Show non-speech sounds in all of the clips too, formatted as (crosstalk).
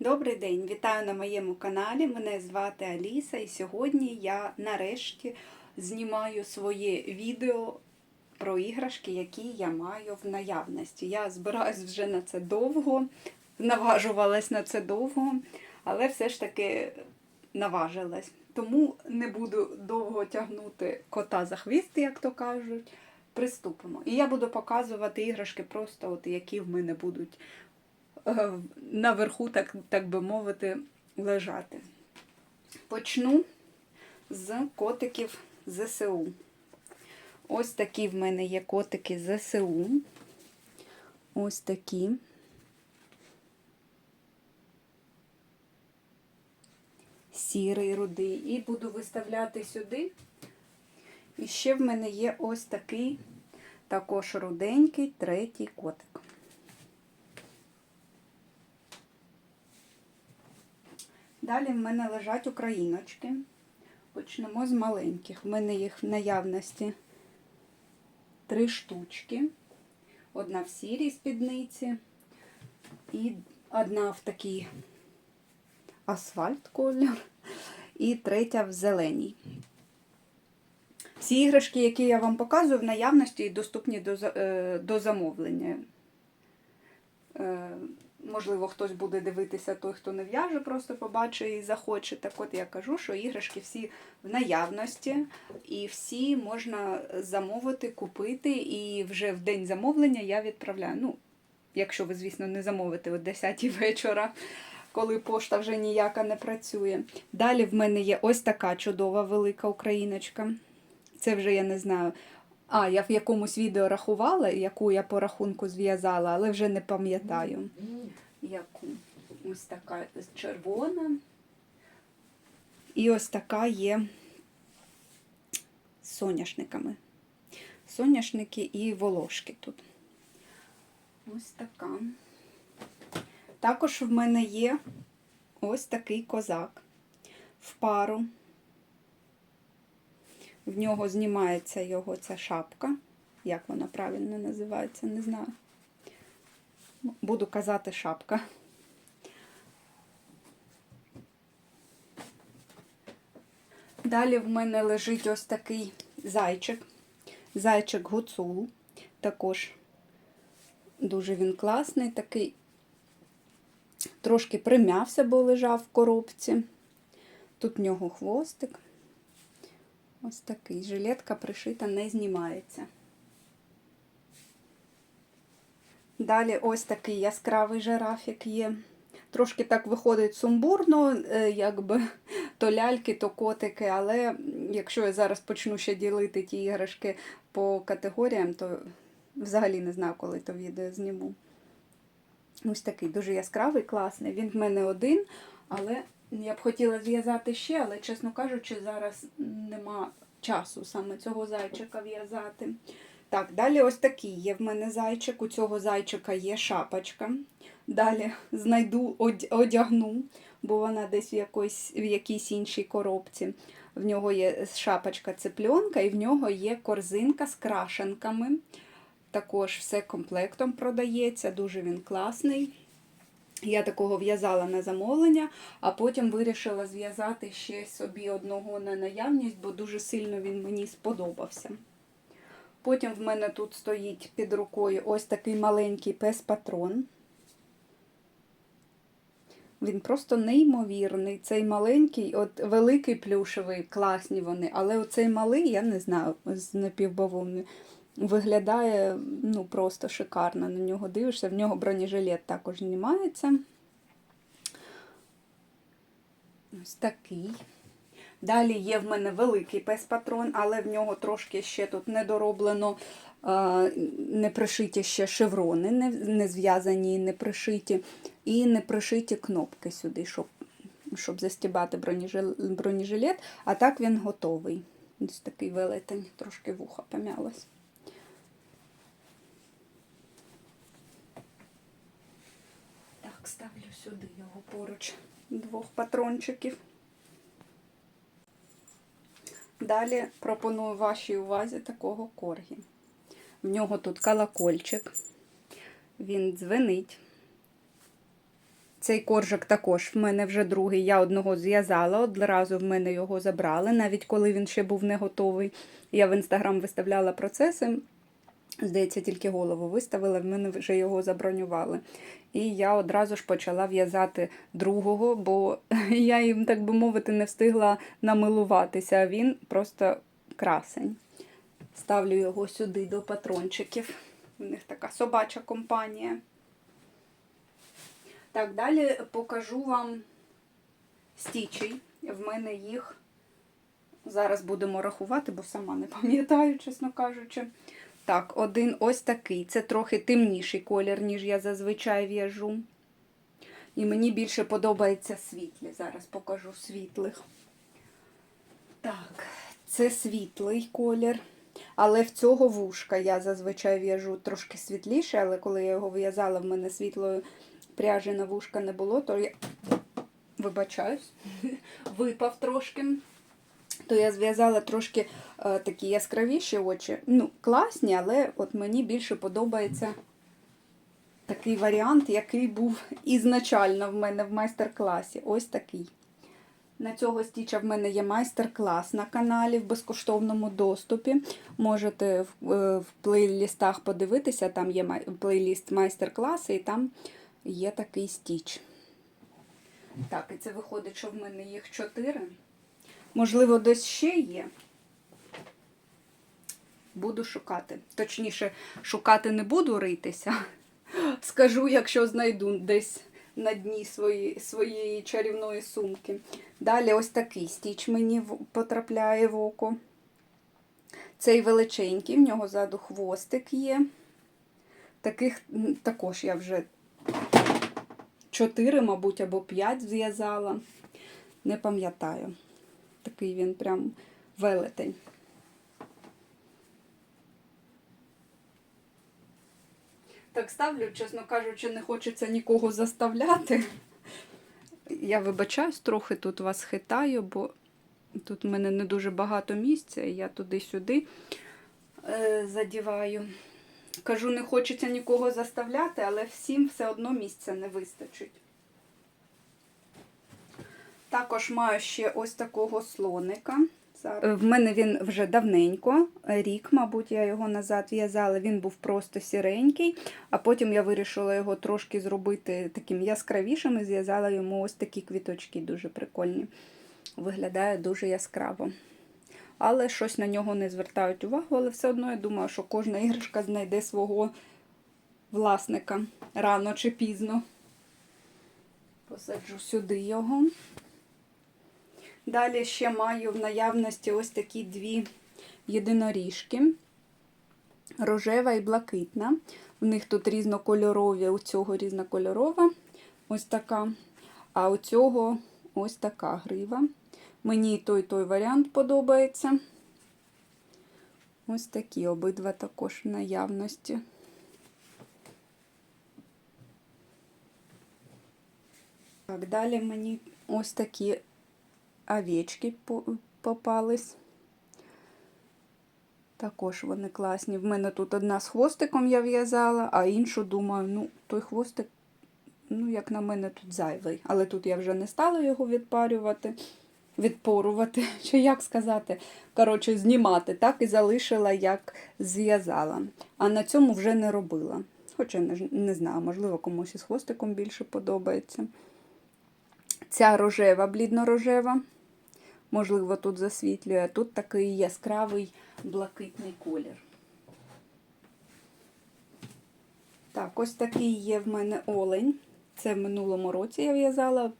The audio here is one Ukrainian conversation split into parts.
Добрий день, вітаю на моєму каналі. Мене звати Аліса, і сьогодні я нарешті знімаю своє відео про іграшки, які я маю в наявності. Я збираюсь вже на це довго, наважувалась на це довго, але все ж таки наважилась. Тому не буду довго тягнути кота за хвіст, як то кажуть. Приступимо. І я буду показувати іграшки, просто от які в мене будуть наверху, так, так би мовити, лежати. Почну з котиків ЗСУ. Ось такі в мене є котики ЗСУ. Ось такі. Сірий, рудий. І буду виставляти сюди. І ще в мене є ось такий, також руденький, третій котик. Далі в мене лежать україночки. Почнемо з маленьких. В мене їх в наявності три штучки. Одна в сірій спідниці і одна в такий асфальт колір, і третя в зеленій. Всі іграшки, які я вам показую, в наявності і доступні до, е, до замовлення. Можливо, хтось буде дивитися, той, хто не в'яже, просто побачить і захоче. Так от я кажу, що іграшки всі в наявності, і всі можна замовити, купити, і вже в день замовлення я відправляю. Ну, якщо ви, звісно, не замовите о 10 вечора, коли пошта вже ніяка не працює. Далі в мене є ось така чудова велика україночка. Це вже я не знаю. А, я в якомусь відео рахувала, яку я по рахунку зв'язала, але вже не пам'ятаю. Яку? Ось така червона. І ось така є з соняшниками. Соняшники і волошки тут. Ось така. Також в мене є ось такий козак в пару. В нього знімається його ця шапка. Як вона правильно називається, не знаю. Буду казати шапка. Далі в мене лежить ось такий зайчик. Зайчик гуцул. Також дуже він класний, такий трошки прим'явся, бо лежав в коробці. Тут в нього хвостик. Ось такий. Жилетка пришита, не знімається. Далі ось такий яскравий жирафік є. Трошки так виходить сумбурно, е, якби то ляльки, то котики, але якщо я зараз почну ще ділити ті іграшки по категоріям, то взагалі не знаю, коли то відео зніму. Ось такий дуже яскравий, класний. Він в мене один, але я б хотіла зв'язати ще, але, чесно кажучи, зараз нема часу саме цього зайчика в'язати. Так, далі ось такий є в мене зайчик. У цього зайчика є шапочка. Далі знайду, одягну, бо вона десь в, якоїсь, в якійсь іншій коробці. В нього є шапочка цепльонка і в нього є корзинка з крашенками. Також все комплектом продається, дуже він класний. Я такого в'язала на замовлення, а потім вирішила зв'язати ще собі одного на наявність, бо дуже сильно він мені сподобався. Потім в мене тут стоїть під рукою ось такий маленький пес-патрон. Він просто неймовірний. Цей маленький, от великий плюшевий, класні вони, але оцей малий, я не знаю, з напівбавовни, виглядає ну, просто шикарно. На нього дивишся, в нього бронежилет також знімається. Ось такий. Далі є в мене великий пес-патрон, але в нього трошки ще тут не дороблено, е, не пришиті ще шеврони, не, зв'язані, не пришиті, і не пришиті кнопки сюди, щоб, щоб застібати бронежилет. А так він готовий. Ось такий велетень, трошки вуха помялось. Так, ставлю сюди його поруч двох патрончиків. Далі пропоную вашій увазі такого коргі. В нього тут колокольчик, він дзвенить. Цей коржик також в мене вже другий. Я одного зв'язала, одразу в мене його забрали, навіть коли він ще був не готовий. Я в інстаграм виставляла процеси. Здається, тільки голову виставила, в мене вже його забронювали. І я одразу ж почала в'язати другого, бо (laughs) я їм, так би мовити, не встигла намилуватися, а він просто красень. Ставлю його сюди до патрончиків. У них така собача компанія. Так, далі покажу вам стічей. В мене їх зараз будемо рахувати, бо сама не пам'ятаю, чесно кажучи. Так, один ось такий. Це трохи темніший колір, ніж я зазвичай в'яжу. І мені більше подобається світлі. Зараз покажу світлих. Так, це світлий колір. Але в цього вушка я зазвичай в'яжу трошки світліше, але коли я його в'язала, в мене світлої пряжі на вушка не було, то я вибачаюсь, (laughs) випав трошки. То я зв'язала трошки е, такі яскравіші очі. Ну, класні, але от мені більше подобається такий варіант, який був ізначально в мене в майстер-класі. Ось такий. На цього стіча в мене є майстер-клас на каналі в безкоштовному доступі. Можете в, е, в плейлістах подивитися, там є май- плейліст майстер-класи, і там є такий стіч. Так, і це виходить, що в мене їх чотири. Можливо, десь ще є. Буду шукати. Точніше, шукати не буду ритися. (laughs) Скажу, якщо знайду десь на дні свої, своєї чарівної сумки. Далі ось такий стіч мені потрапляє в око. Цей величенький, в нього ззаду хвостик є. Таких також я вже чотири, мабуть, або п'ять зв'язала. Не пам'ятаю. Такий він прям велетень. Так ставлю, чесно кажучи, не хочеться нікого заставляти. Я вибачаюсь, трохи тут вас хитаю, бо тут в мене не дуже багато місця, і я туди-сюди е, задіваю. Кажу, не хочеться нікого заставляти, але всім все одно місця не вистачить. Також маю ще ось такого слоника. Зараз. В мене він вже давненько, рік, мабуть, я його назад в'язала. Він був просто сіренький, а потім я вирішила його трошки зробити таким яскравішим і зв'язала йому ось такі квіточки, дуже прикольні. Виглядає дуже яскраво. Але щось на нього не звертають увагу, але все одно я думаю, що кожна іграшка знайде свого власника рано чи пізно. Посаджу сюди його. Далі ще маю в наявності ось такі дві єдиноріжки. Рожева і блакитна. У них тут різнокольорові, у цього різнокольорова, ось така. А у цього ось така грива. Мені той, той варіант подобається. Ось такі обидва також в наявності. Так, далі мені ось такі овечки попались. Також вони класні. В мене тут одна з хвостиком я в'язала, а іншу думаю, ну, той хвостик, ну, як на мене, тут зайвий. Але тут я вже не стала його відпарювати, відпорувати, (laughs) чи як сказати, коротше, знімати, так і залишила, як зв'язала. А на цьому вже не робила. Хоча не, знаю, можливо, комусь із хвостиком більше подобається. Ця рожева, блідно-рожева. Можливо, тут засвітлює. Тут такий яскравий блакитний колір. Так, ось такий є в мене олень. Це в минулому році я в'язала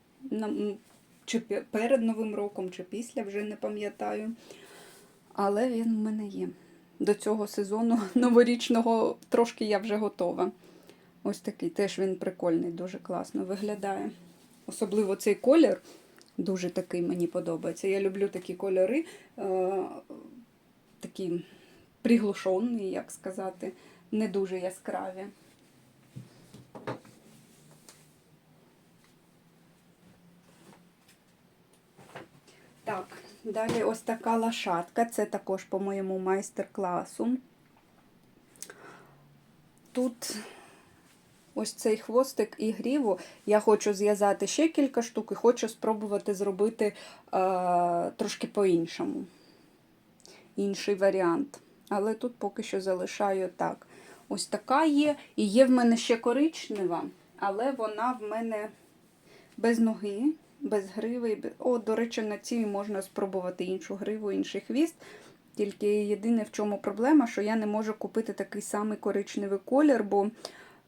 чи перед Новим роком, чи після, вже не пам'ятаю. Але він в мене є. До цього сезону (laughs) новорічного трошки я вже готова. Ось такий теж він прикольний, дуже класно виглядає. Особливо цей колір дуже такий мені подобається. Я люблю такі кольори, е, такі приглушені, як сказати, не дуже яскраві. Так, далі ось така лошадка. Це також по моєму майстер-класу. Тут ось цей хвостик і гріву. Я хочу зв'язати ще кілька штук і хочу спробувати зробити е, трошки по-іншому. Інший варіант. Але тут поки що залишаю так. Ось така є. І є в мене ще коричнева, але вона в мене без ноги, без гриви. О, до речі, на цій можна спробувати іншу гриву, інший хвіст. Тільки єдине в чому проблема, що я не можу купити такий самий коричневий колір, бо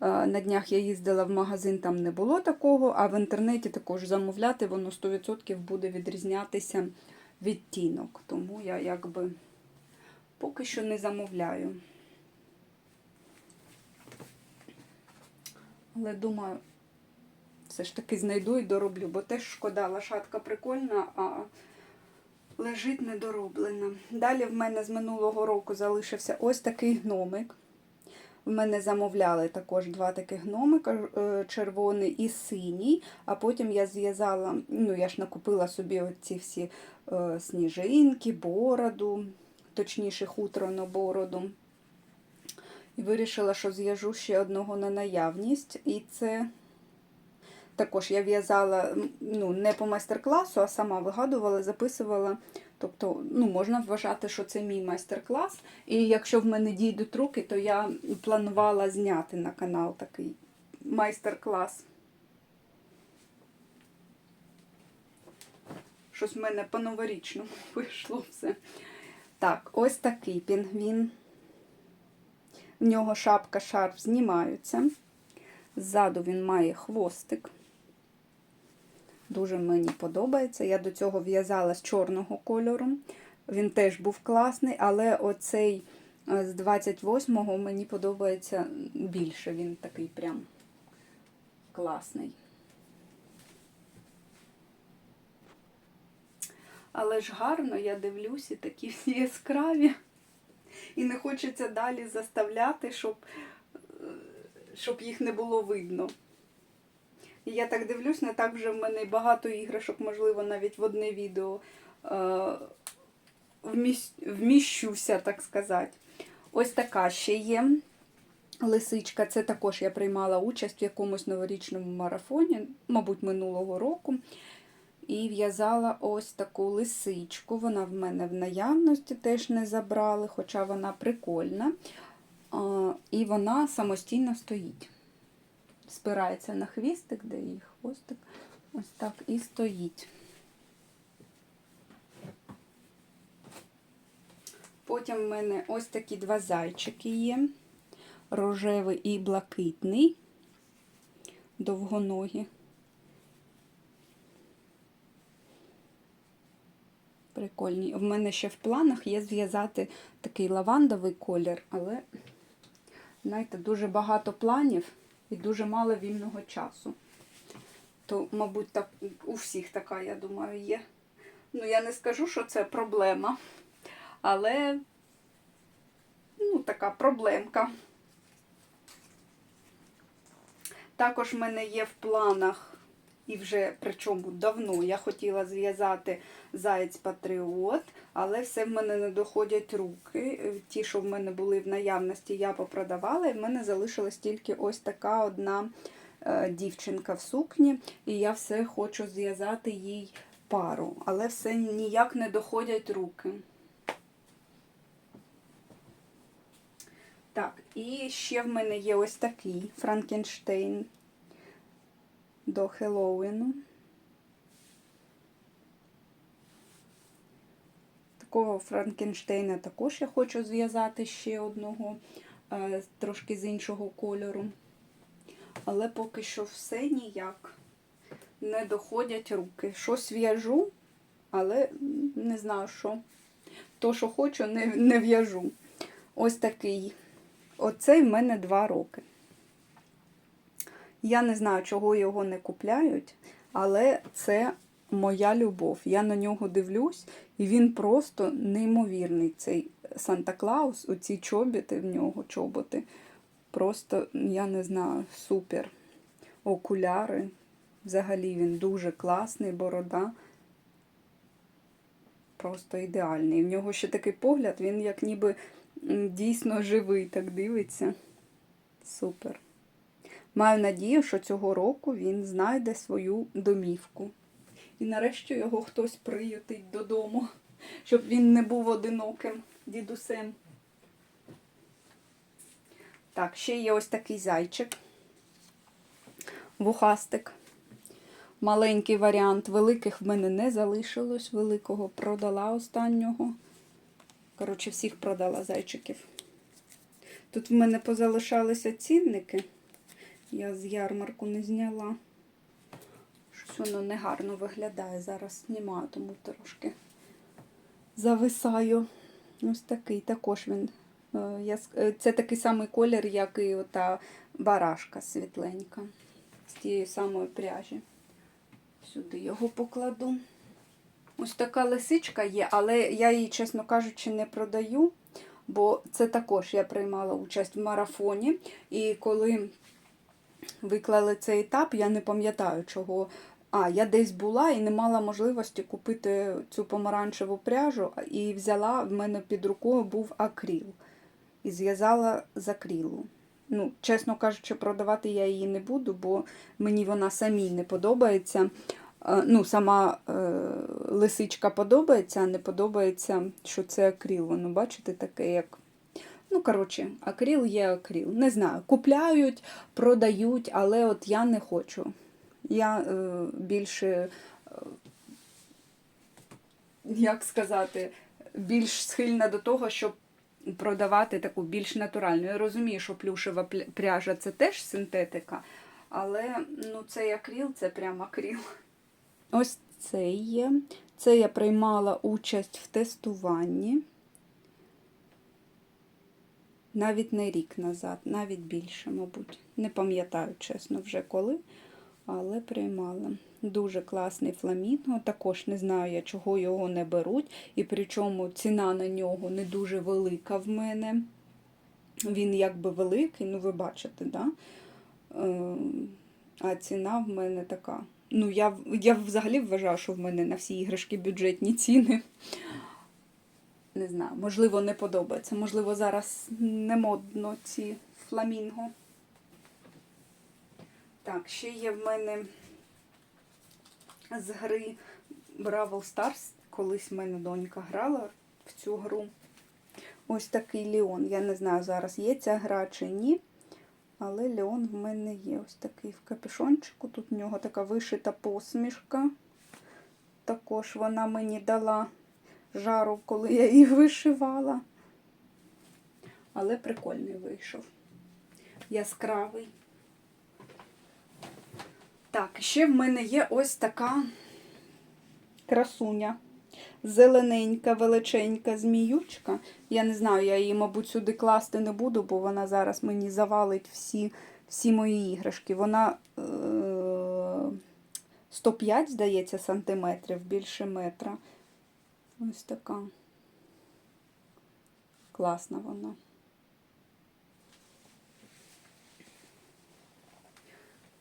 на днях я їздила в магазин, там не було такого, а в інтернеті також замовляти, воно 100% буде відрізнятися відтінок. Тому я якби поки що не замовляю. Але думаю, все ж таки знайду і дороблю, бо теж шкода, лошадка прикольна, а лежить недороблена. Далі в мене з минулого року залишився ось такий гномик. В мене замовляли також два таких гномика, е, червоний і синій. А потім я зв'язала, ну я ж накупила собі ці всі е, сніжинки, бороду, точніше хутро на бороду. І вирішила, що зв'яжу ще одного на наявність. І це також я в'язала ну, не по майстер-класу, а сама вигадувала, записувала. Тобто, ну, можна вважати, що це мій майстер-клас. І якщо в мене дійдуть руки, то я планувала зняти на канал такий майстер-клас. Щось в мене по-новорічному (laughs) вийшло все. Так, ось такий пінгвін. В нього шапка шарф знімаються. Ззаду він має хвостик. Дуже мені подобається. Я до цього в'язала з чорного кольору. Він теж був класний, але оцей е, з 28-го мені подобається більше. Він такий прям класний. Але ж гарно, я дивлюсь, і такі всі яскраві. І не хочеться далі заставляти, щоб, е, щоб їх не було видно. І я так дивлюсь, не так вже в мене багато іграшок, можливо, навіть в одне відео е, вміщуся, так сказати. Ось така ще є лисичка. Це також я приймала участь в якомусь новорічному марафоні, мабуть, минулого року. І в'язала ось таку лисичку. Вона в мене в наявності теж не забрали, хоча вона прикольна. І вона самостійно стоїть. Спирається на хвістик, де її хвостик. Ось так і стоїть. Потім в мене ось такі два зайчики є. Рожевий і блакитний, довгоногі. Прикольні. В мене ще в планах є зв'язати такий лавандовий колір, але, знаєте, дуже багато планів і дуже мало вільного часу. То, мабуть, так у всіх така, я думаю, є. Ну, я не скажу, що це проблема, але ну, така проблемка. Також в мене є в планах, і вже причому давно я хотіла зв'язати заєць Патріот, але все в мене не доходять руки. Ті, що в мене були в наявності, я попродавала, і в мене залишилась тільки ось така одна е, дівчинка в сукні, і я все хочу зв'язати їй пару, але все ніяк не доходять руки. Так, і ще в мене є ось такий Франкенштейн до Хеллоуіну. Такого Франкенштейна також я хочу зв'язати ще одного, е, трошки з іншого кольору. Але поки що все ніяк не доходять руки. Щось в'яжу, але не знаю що. То, що хочу, не, не в'яжу. Ось такий. Оцей в мене два роки. Я не знаю, чого його не купляють, але це моя любов. Я на нього дивлюсь, і він просто неймовірний. Цей Санта-Клаус, оці чобіти в нього, чоботи. Просто, я не знаю, супер. Окуляри. Взагалі він дуже класний, борода. Просто ідеальний. В нього ще такий погляд, він як ніби дійсно живий, так дивиться. Супер. Маю надію, що цього року він знайде свою домівку. І нарешті його хтось приютить додому, щоб він не був одиноким дідусем. Так, ще є ось такий зайчик. Вухастик. Маленький варіант. Великих в мене не залишилось. Великого продала останнього. Коротше, всіх продала зайчиків. Тут в мене позалишалися цінники. Я з ярмарку не зняла. Щось воно негарно виглядає. Зараз знімаю, тому трошки зависаю. Ось такий також він. е, е, Це такий самий колір, як і ота барашка світленька. З тієї самої пряжі. Сюди його покладу. Ось така лисичка є, але я її, чесно кажучи, не продаю, бо це також я приймала участь в марафоні. І коли виклали цей етап, я не пам'ятаю чого. А, я десь була і не мала можливості купити цю помаранчеву пряжу, і взяла, в мене під рукою був акріл. І зв'язала з акрілу. Ну, чесно кажучи, продавати я її не буду, бо мені вона самій не подобається. Ну, сама е, лисичка подобається, а не подобається, що це акріл. Воно, бачите, таке, як. Ну, коротше, акріл є акріл. Не знаю, купляють, продають, але от я не хочу. Я е, більше, е, як сказати, більш схильна до того, щоб продавати таку більш натуральну. Я розумію, що плюшева пряжа це теж синтетика, але ну, цей акріл це прям акріл. Ось це є. Це я приймала участь в тестуванні. Навіть не рік назад, навіть більше, мабуть. Не пам'ятаю, чесно, вже коли, але приймала. Дуже класний фламінго. Також не знаю я, чого його не беруть. І причому ціна на нього не дуже велика в мене. Він якби великий, ну ви бачите, да? Ем, а ціна в мене така. Ну, я, я взагалі вважаю, що в мене на всі іграшки бюджетні ціни. Не знаю, можливо, не подобається. Можливо, зараз не модно ці фламінго. Так, ще є в мене з гри Бравл Stars. Колись в мене донька грала в цю гру. Ось такий Леон. Я не знаю, зараз є ця гра чи ні. Але Леон в мене є ось такий в капюшончику. Тут в нього така вишита посмішка. Також вона мені дала жару, коли я її вишивала. Але прикольний вийшов. Яскравий. Так, ще в мене є ось така красуня. Зелененька, величенька зміючка. Я не знаю, я її, мабуть, сюди класти не буду, бо вона зараз мені завалить всі, всі мої іграшки. Вона е- 105, здається, сантиметрів, більше метра. Ось така. Класна вона.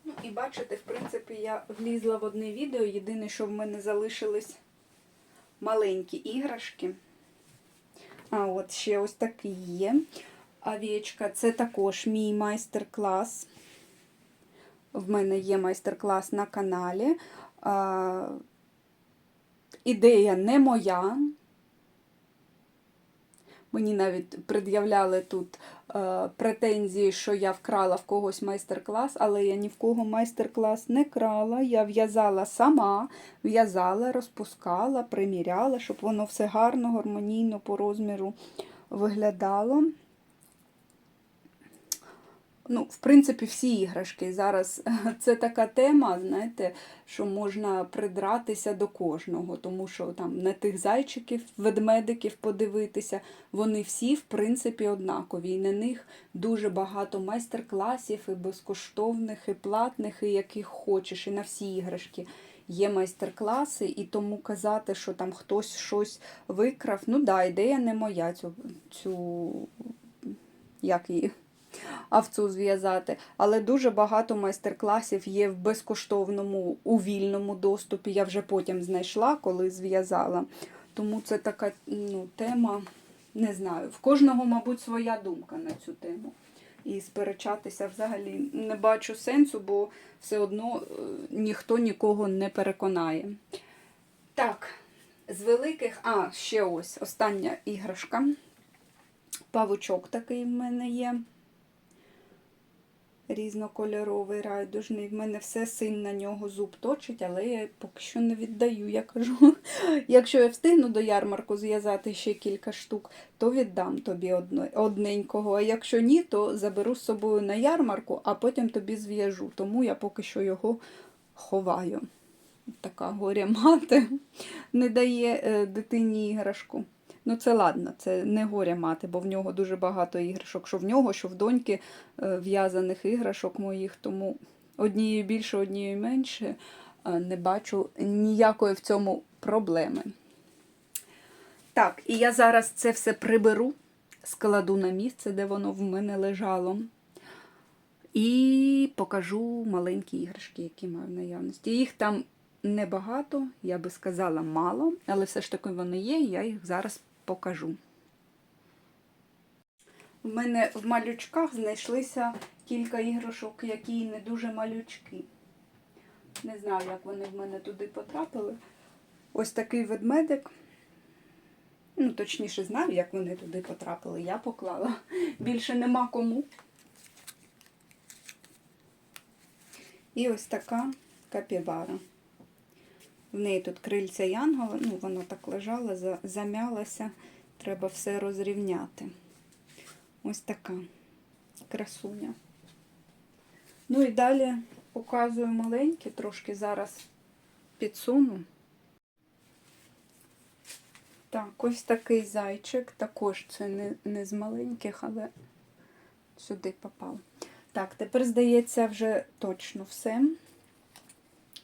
Ну, і бачите, в принципі, я влізла в одне відео. Єдине, що в мене залишились маленькі іграшки. А от ще ось такий є. Овечка. Це також мій майстер-клас. В мене є майстер-клас на каналі. Ідея не моя. Мені навіть пред'являли тут е, претензії, що я вкрала в когось майстер-клас, але я ні в кого майстер-клас не крала. Я в'язала сама, в'язала, розпускала, приміряла, щоб воно все гарно, гармонійно по розміру виглядало. Ну, в принципі, всі іграшки. Зараз (laughs) це така тема, знаєте, що можна придратися до кожного, тому що там на тих зайчиків, ведмедиків подивитися, вони всі, в принципі, однакові. І на них дуже багато майстер-класів, і безкоштовних, і платних, і яких хочеш, і на всі іграшки. Є майстер-класи, і тому казати, що там хтось щось викрав. Ну да, ідея не моя цю, цю як її, авцу зв'язати. Але дуже багато майстер-класів є в безкоштовному, у вільному доступі. Я вже потім знайшла, коли зв'язала. Тому це така ну, тема, не знаю. В кожного, мабуть, своя думка на цю тему. і сперечатися взагалі не бачу сенсу, бо все одно е, ніхто нікого не переконає. Так, з великих, а, ще ось остання іграшка. Павучок такий в мене є. Різнокольоровий райдужний. В мене все син на нього зуб точить, але я поки що не віддаю. Я кажу, (laughs) якщо я встигну до ярмарку зв'язати ще кілька штук, то віддам тобі одненького. А якщо ні, то заберу з собою на ярмарку, а потім тобі зв'яжу. Тому я поки що його ховаю. Така горя мати (laughs) не дає е, дитині іграшку. Ну, це ладно, це не горя мати, бо в нього дуже багато іграшок. Що в нього, що в доньки е, в'язаних іграшок моїх, тому однією більше, однією менше е, не бачу ніякої в цьому проблеми. Так, і я зараз це все приберу, складу на місце, де воно в мене лежало. І покажу маленькі іграшки, які маю в наявності. Їх там небагато, я би сказала, мало, але все ж таки вони є, і я їх зараз покажу. У мене в малючках знайшлися кілька іграшок, які не дуже малючки. Не знаю, як вони в мене туди потрапили. Ось такий ведмедик. Ну, точніше, знаю, як вони туди потрапили. Я поклала. Більше нема кому. І ось така капібара. В неї тут крильця янгола, ну, воно так лежало, за- замялося. Треба все розрівняти. Ось така красуня. Ну і далі показую маленькі, трошки зараз підсуну. Так, ось такий зайчик. Також це не, не з маленьких, але сюди попав. Так, тепер, здається, вже точно все.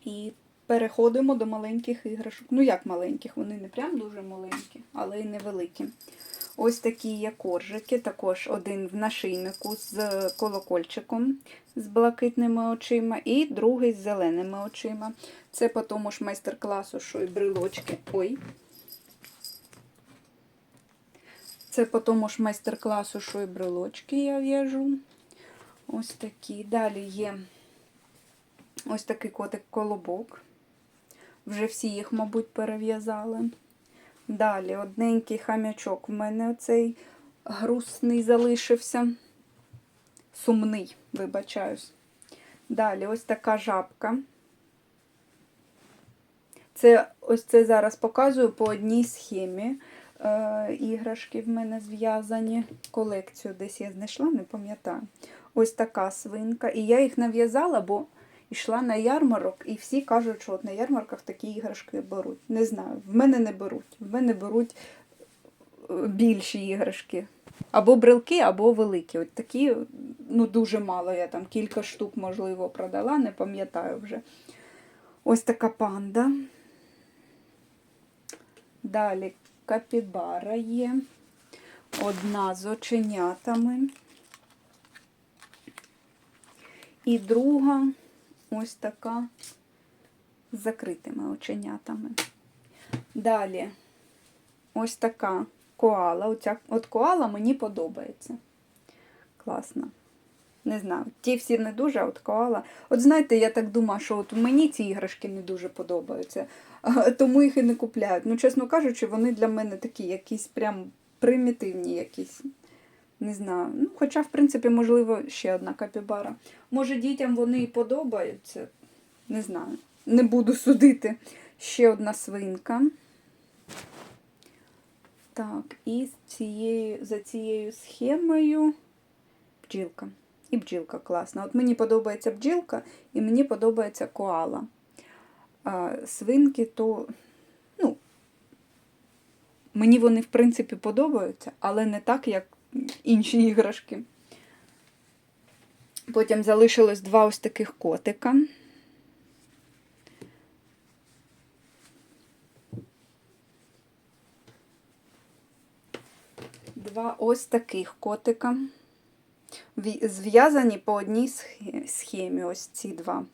І переходимо до маленьких іграшок. Ну, як маленьких, вони не прям дуже маленькі, але й невеликі. Ось такі є коржики, також один в нашийнику з колокольчиком, з блакитними очима, і другий з зеленими очима. Це по тому ж майстер-класу, що й брелочки. Ой. Це по тому ж майстер-класу, що й брелочки я в'яжу. Ось такі. Далі є ось такий котик-колобок. Вже всі їх, мабуть, перев'язали. Далі одненький хам'ячок. В мене оцей грустний залишився. Сумний, вибачаюсь. Далі ось така жабка. Це ось це зараз показую по одній схемі. Е, іграшки в мене зв'язані. Колекцію десь я знайшла, не пам'ятаю. Ось така свинка. І я їх нав'язала, бо йшла на ярмарок, і всі кажуть, що от на ярмарках такі іграшки беруть. Не знаю, в мене не беруть. В мене беруть е, більші іграшки. Або брелки, або великі. От такі, ну, дуже мало. Я там кілька штук, можливо, продала, не пам'ятаю вже. Ось така панда. Далі капібара є. Одна з оченятами. І друга ось така з закритими оченятами. Далі ось така коала. Оця, от коала мені подобається. Класно. Не знаю, ті всі не дуже, а от коала. От знаєте, я так думаю, що от мені ці іграшки не дуже подобаються, тому їх і не купляють. Ну, чесно кажучи, вони для мене такі якісь прям примітивні якісь. Не знаю. Ну, хоча, в принципі, можливо, ще одна капібара. Може, дітям вони і подобаються. Не знаю. Не буду судити. Ще одна свинка. Так, і цією, за цією схемою бджілка. І бджілка класна. От мені подобається бджілка і мені подобається коала. А свинки, то, ну, мені вони, в принципі, подобаються, але не так, як інші іграшки. Потім залишилось два ось таких котика. Два ось таких котика. Зв'язані по одній схемі, ось ці два.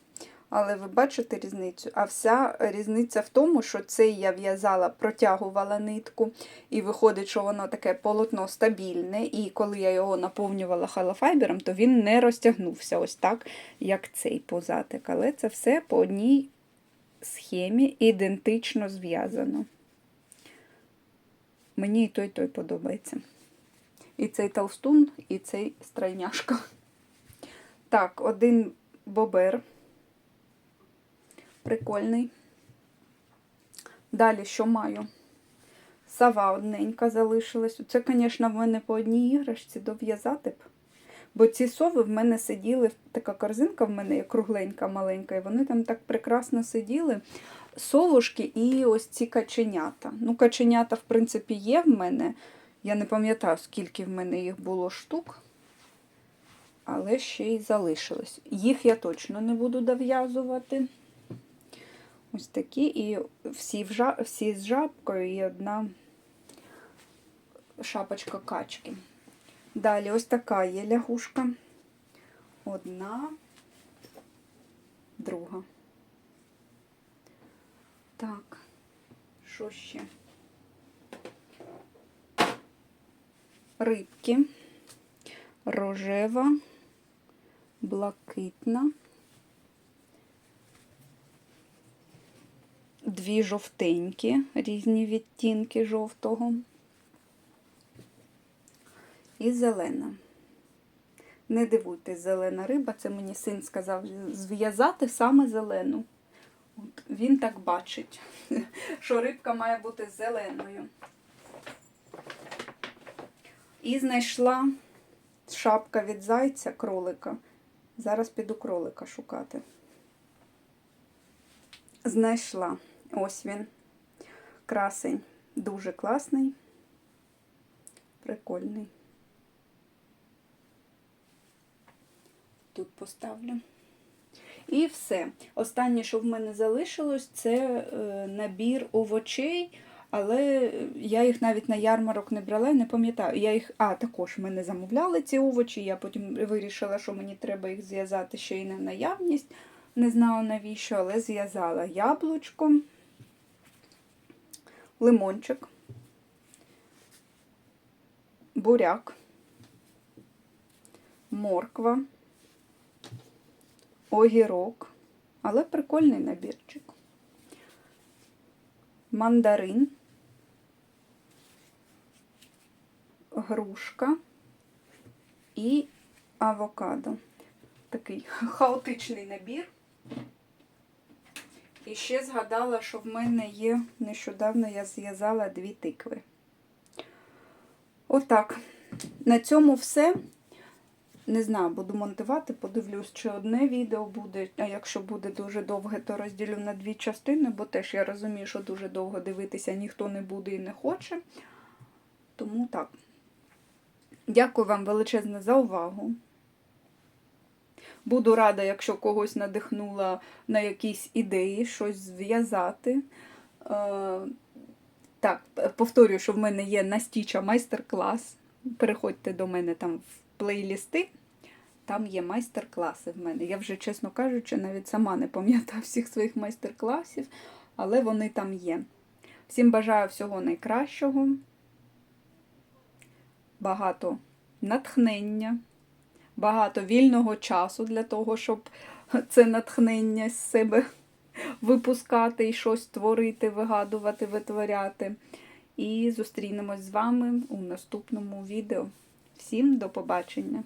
Але ви бачите різницю? А вся різниця в тому, що цей я в'язала, протягувала нитку, і виходить, що воно таке полотно стабільне. І коли я його наповнювала халофайбером, то він не розтягнувся ось так, як цей позатик. Але це все по одній схемі ідентично зв'язано. Мені і той, і той подобається. І цей толстун, і цей стройняшка. Так, один бобер. Прикольний. Далі що маю? Сава одненька залишилась. Це, звісно, в мене по одній іграшці дов'язати б. Бо ці сови в мене сиділи, така корзинка в мене є кругленька, маленька, і вони там так прекрасно сиділи. Совушки і ось ці каченята. Ну, каченята, в принципі, є в мене. Я не пам'ятаю, скільки в мене їх було штук, але ще й залишилось. Їх я точно не буду дов'язувати. Ось такі, і всі, в жа... всі з жабкою і одна шапочка качки. Далі ось така є лягушка. Одна, друга. Так, що ще? Рибки, рожева, блакитна. Дві жовтенькі, різні відтінки жовтого. І зелена. Не дивуйтесь, зелена риба, це мені син сказав зв'язати саме зелену. От Він так бачить, (laughs) що рибка має бути зеленою. І знайшла шапка від зайця, кролика. Зараз піду кролика шукати. Знайшла. Ось він. Красень. Дуже класний. Прикольний. Тут поставлю. І все. Останнє, що в мене залишилось, це е, набір овочей, але я їх навіть на ярмарок не брала, не пам'ятаю. Я їх, а, також мене замовляли ці овочі, я потім вирішила, що мені треба їх зв'язати ще й на наявність. Не знала навіщо, але зв'язала яблучко, лимончик, буряк, морква, огірок, але прикольний набірчик, мандарин, грушка і авокадо. Такий (laughs) хаотичний набір. І ще згадала, що в мене є, нещодавно я зв'язала дві тикви. Отак. На цьому все. Не знаю, буду монтувати, подивлюсь, чи одне відео буде, а якщо буде дуже довге, то розділю на дві частини, бо теж я розумію, що дуже довго дивитися ніхто не буде і не хоче. Тому так. Дякую вам величезне за увагу. Буду рада, якщо когось надихнула на якісь ідеї, щось зв'язати. Е, так, повторюю, що в мене є Настіча майстер-клас. Переходьте до мене там в плейлісти. Там є майстер-класи в мене. Я вже, чесно кажучи, навіть сама не пам'ятаю всіх своїх майстер-класів, але вони там є. Всім бажаю всього найкращого, багато натхнення багато вільного часу для того, щоб це натхнення з себе випускати і щось творити, вигадувати, витворяти. І зустрінемось з вами у наступному відео. Всім до побачення!